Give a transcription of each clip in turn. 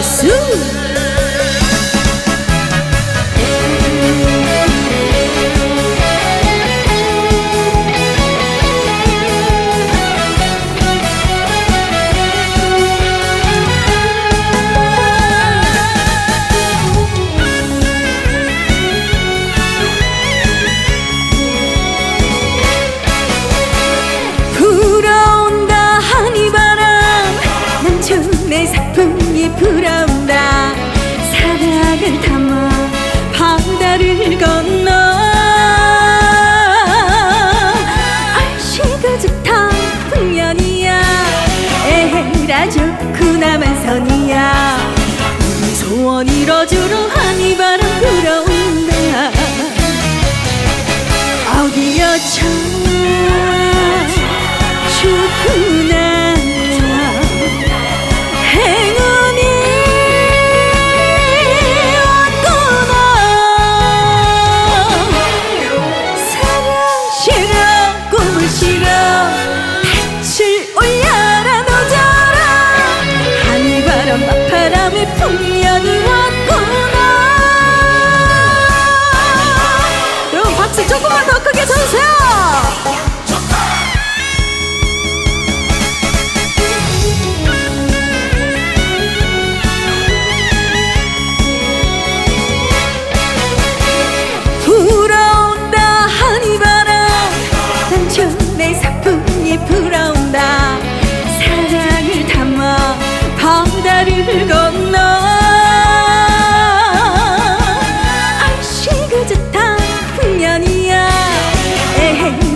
soon. 나만 선이야. 우리 소원 이뤄주러 하니바람 불어온 조금만 더 크게 쳐주세요. 불어온다 하니바람 남촌의 사풍이 불어온다. 사랑을 담아 바다를 건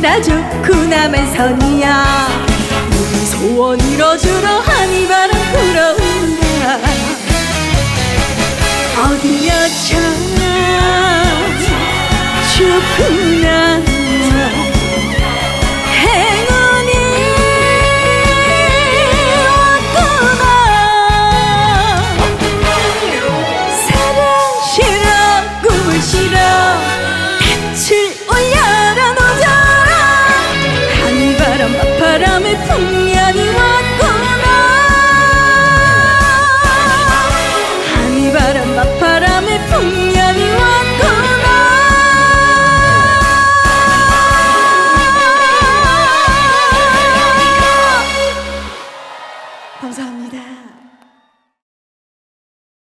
나 좋고 나만 선이야. 우리 소원 이뤄주러 하니바람 불어온다. 어디여 참. 좋구나 同样。